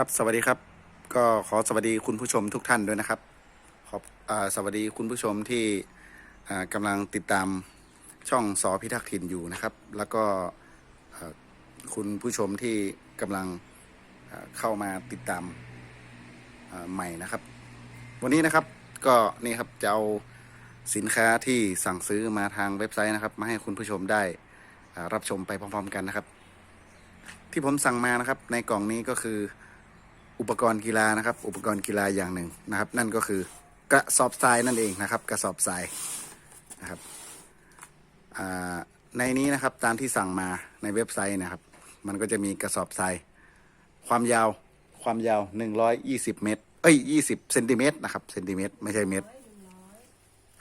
ครับสวัสดีครับก็ขอสวัสดีคุณผู้ชมทุกท่านด้วยนะครับ ขอบอสวัสดีคุณผู้ชมที่อ่ากำลังติดตามช่องสอพิทักษ์ถิ่นอยู่นะครับ แล้วก็คุณผู้ชมที่กำลังเข้ามาติดตามใหม่นะครับ วันนี้นะครับก็นี่ครับจะเอาสินค้าที่สั่งซื้อมาทางเว็บไซต์นะครับ มาให้คุณผู้ชมได้รับชมไปพร้อม ๆ กันนะครับ ที่ผมสั่งมานะครับในกล่องนี้ก็คือ อุปกรณ์กีฬานะครับ อุปกรณ์กีฬาอย่างหนึ่งนะครับ นั่นก็คือกระสอบทรายนั่นเองนะครับ กระสอบทรายนะครับในนี้นะครับตามที่สั่งมาในเว็บไซต์นะครับ มันก็จะมีกระสอบทรายความยาวความยาว 120 เมตร เอ้ย 20เซนติเมตรนะครับเซนติเมตรไม่ใช่เมตร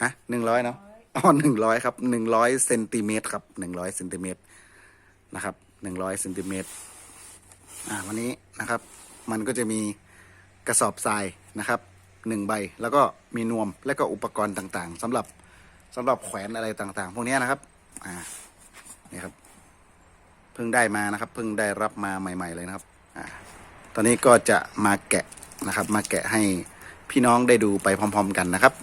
อะหนึ่งร้อยเนาะอ๋อหนึ่งร้อยครับหนึ่งร้อยเซนติเมตรครับหนึ่งร้อยเซนติเมตรนะครับหนึ่งร้อยเซนติเมตรอ่าวันนี้นะครับ มันก็จะมีกระสอบทรายนะครับหนึ่งใบ แล้วก็มีนวมและก็อุปกรณ์ต่างๆสำหรับสำหรับแขวนอะไรต่างๆ พวกนี้นะครับอ่านี่ครับเพิ่งได้มานะครับเพิ่งได้รับมาใหม่ ๆ เลยนะครับอ่าตอนนี้ก็จะมาแกะนะครับ มาแกะให้พี่น้องได้ดูไปพร้อม ๆ กันนะครับ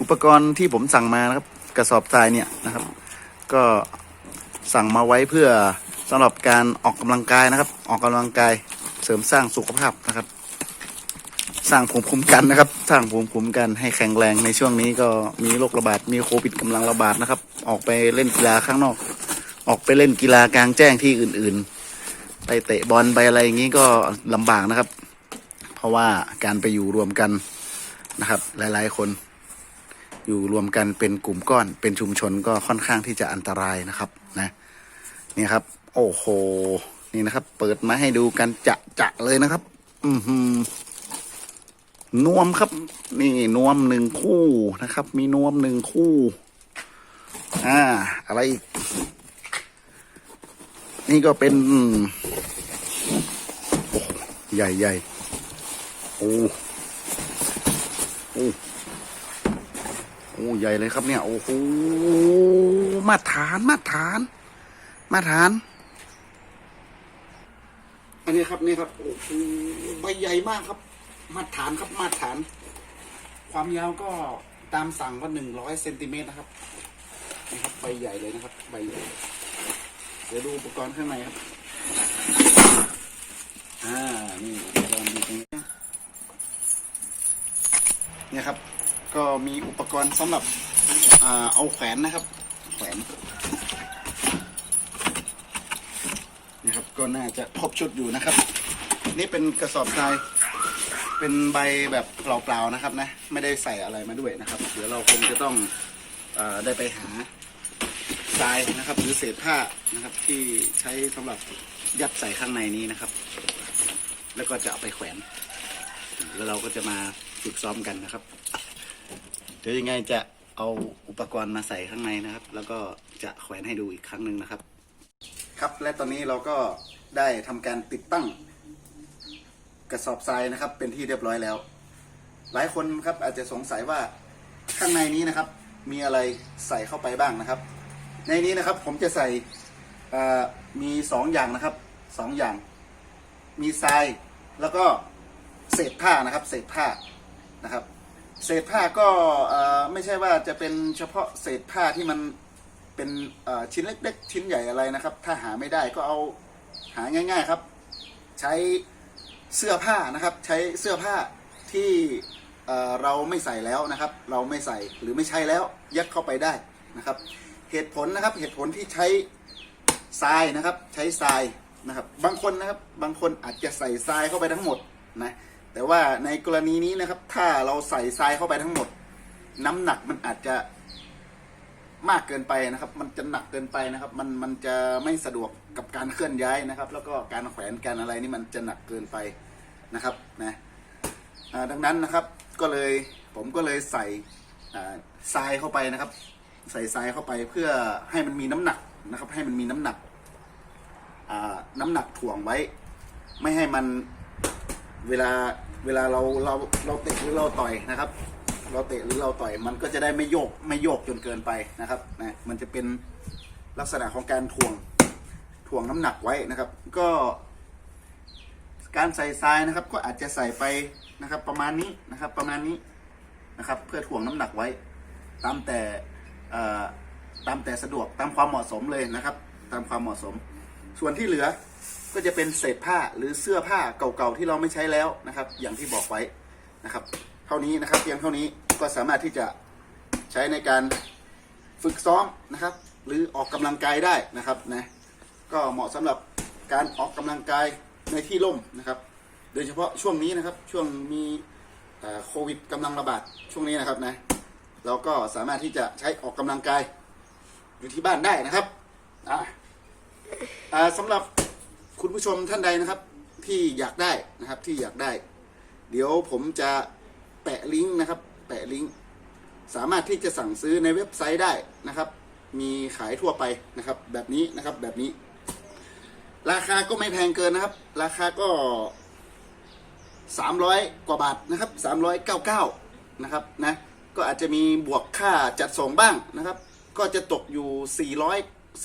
อุปกรณ์ที่ผมสั่งมานะครับ กระสอบทรายเนี่ยนะครับ ก็สั่งมาไว้เพื่อสำหรับการออกกำลังกายนะครับ ออกกำลังกาย เสริมสร้างสุขภาพนะครับ สร้างภูมิคุ้มกันนะครับ สร้างภูมิคุ้มกันให้แข็งแรงในช่วงนี้ก็มีโรคระบาดมีโควิดกำลังระบาดนะครับ ออกไปเล่นกีฬาข้างนอก ออกไปเล่นกีฬากลางแจ้งที่อื่น ๆ ไปเตะบอลไปอะไรอย่างนี้ก็ลำบากนะครับ เพราะว่าการไปอยู่รวมกันนะครับ หลายๆ คนอยู่รวมกันเป็นกลุ่มก้อนเป็นชุมชนก็ค่อนข้างที่จะอันตรายนะครับนะนี่ครับ โอ้โห นี่นะครับ เปิดมาให้ดูกันจะจะเลยนะครับ อือหือนวมครับ นี่นวมหนึ่งคู่นะครับ มีนวมหนึ่งคู่ อ่า อะไรอีก นี่ก็เป็นใหญ่ใหญ่โอ้โอ้โอ้ใหญ่เลยครับเนี่ย โอ้โหมาตรฐานมาตรฐาน มาตรฐาน อันนี้ครับนี่ครับโอ้โหใบใหญ่มากครับ มาตรฐานครับมาตรฐาน ความยาวก็ตามสั่งก็หนึ่งร้อยเซนติเมตรนะครับนี่ครับ ใบใหญ่เลยนะครับ ใบใหญ่เดี๋ยวดูอุปกรณ์ข้างในครับอ่านี่อุปกรณ์อยู่ตรงนี้นะเนี่ยครับ ก็มีอุปกรณ์สำหรับอ่าเอาแขวนนะครับ แขวน นะครับ ก็น่าจะครบชุดอยู่นะครับ นี่เป็นกระสอบทรายเป็นใบแบบเปล่าๆนะครับนะ ไม่ได้ใส่อะไรมาด้วยนะครับ เดี๋ยวเราคงจะต้องอได้ไปหาทรายนะครับ หรือเศษผ้านะครับ ที่ใช้สำหรับยัดใส่ข้างในนี้นะครับ แล้วก็จะเอาไปแขวน แล้วเราก็จะมาฝึกซ้อมกันนะครับ เดี๋ยวยังไงจะเอาอุปกรณ์มาใส่ข้างในนะครับ แล้วก็จะแขวนให้ดูอีกครั้งหนึ่งนะครับ ครับ และตอนนี้เราก็ได้ทำการติดตั้ง กระสอบทรายนะครับ เป็นที่เรียบร้อยแล้ว หลายคนครับอาจจะสงสัยว่าข้างในนี้นะครับ มีอะไรใส่เข้าไปบ้างนะครับ ในนี้นะครับผมจะใส่มีสองอย่างนะครับสองอย่าง มีทรายแล้วก็เศษผ้านะครับ เศษผ้านะครับ เศษผ้าก็ไม่ใช่ว่าจะเป็นเฉพาะเศษผ้าที่มัน เป็นชิ้นเล็ก ๆ ชิ้นใหญ่อะไรนะครับ ถ้าหาไม่ได้ก็เอาหาง่าย ๆครับ ใช้เสื้อผ้านะครับ ใช้เสื้อผ้าที่เอ่อเราไม่ใส่แล้วนะครับ เราไม่ใส่หรือไม่ใช้แล้วยัดเข้าไปได้นะครับ เหตุผลนะครับเหตุผลที่ใช้ทรายนะครับ ใช้ทรายนะครับ บางคนนะครับบางคนอาจจะใส่ทรายเข้าไปทั้งหมดนะแต่ว่าในกรณีนี้นะครับ ถ้าเราใส่ทรายเข้าไปทั้งหมด น้ำหนักมันอาจจะ มากเกินไปนะครับ มันจะหนักเกินไปนะครับ มันมันจะไม่สะดวกกับการเคลื่อนย้ายนะครับ แล้วก็การแขวนการอะไรนี่มันจะหนักเกินไปนะครับนะดังนั้นนะครับก็เลยผมก็เลยใส่ทรายเข้าไปนะครับ ใส่ทรายเข้าไปเพื่อให้มันมีน้ำหนักนะครับ ให้มันมีน้ำหนักน้ำหนักถ่วงไว้ ไม่ให้มันเวลาเวลาเราเราเราเตะหรือเราต่อยนะครับ เราเตะหรือเราต่อยมันก็จะได้ไม่โยกไม่โยกจนเกินไปนะครับนะมันจะเป็นลักษณะของการถ่วงถ่วงน้ำหนักไว้นะครับ ก็ การใส่ทรายนะครับ ก็อาจจะใส่ไปนะครับ ประมาณนี้นะครับ ประมาณนี้นะครับ เพื่อถ่วงน้ำหนักไว้ ตามแต่ตามแต่สะดวกตามความเหมาะสมเลยนะครับ ตามความเหมาะสม ส่วนที่เหลือก็จะเป็นเศษผ้าหรือเสื้อผ้าเก่าๆที่เราไม่ใช้แล้วนะครับ อย่างที่บอกไว้นะครับ เท่านี้นะครับเพียงเท่านี้ก็สามารถที่จะใช้ในการฝึกซ้อมนะครับ หรือออกกำลังกายได้นะครับนะก็เหมาะสำหรับการออกกำลังกายในที่ร่มนะครับ โดยเฉพาะช่วงนี้นะครับช่วงมีโควิดกำลังระบาดช่วงนี้นะครับนะเราก็สามารถที่จะใช้ออกกำลังกายอยู่ที่บ้านได้นะครับอ่าสำหรับคุณผู้ชมท่านใดนะครับ ที่อยากได้นะครับที่อยากได้ เดี๋ยวผมจะ แปะลิงก์นะครับแปะลิงก์สามารถที่จะสั่งซื้อในเว็บไซต์ได้นะครับ มีขายทั่วไปนะครับ แบบนี้นะครับแบบนี้ ราคาก็ไม่แพงเกินนะครับ ราคาก็ 300 กว่าบาทนะครับ 399 นะครับนะก็อาจจะมีบวกค่าจัดส่งบ้างนะครับ ก็จะตกอยู่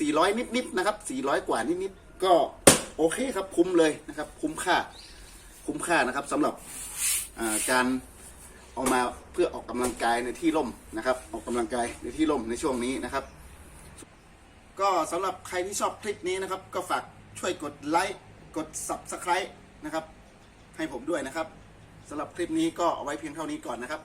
400 400 นิดๆนะครับ 400 กว่านิดๆก็โอเคครับคุ้มเลยนะครับ คุ้มค่าคุ้มค่านะครับสำหรับการ เอามาเพื่อออกกำลังกายในที่ร่มนะครับ ออกกำลังกายในที่ร่มในช่วงนี้นะครับ ก็สำหรับใครที่ชอบคลิปนี้นะครับ ก็ฝากช่วยกดไลค์กด Subscribe นะครับ ให้ผมด้วยนะครับสำหรับคลิปนี้ก็เอาไว้เพียงเท่านี้ก่อนนะครับ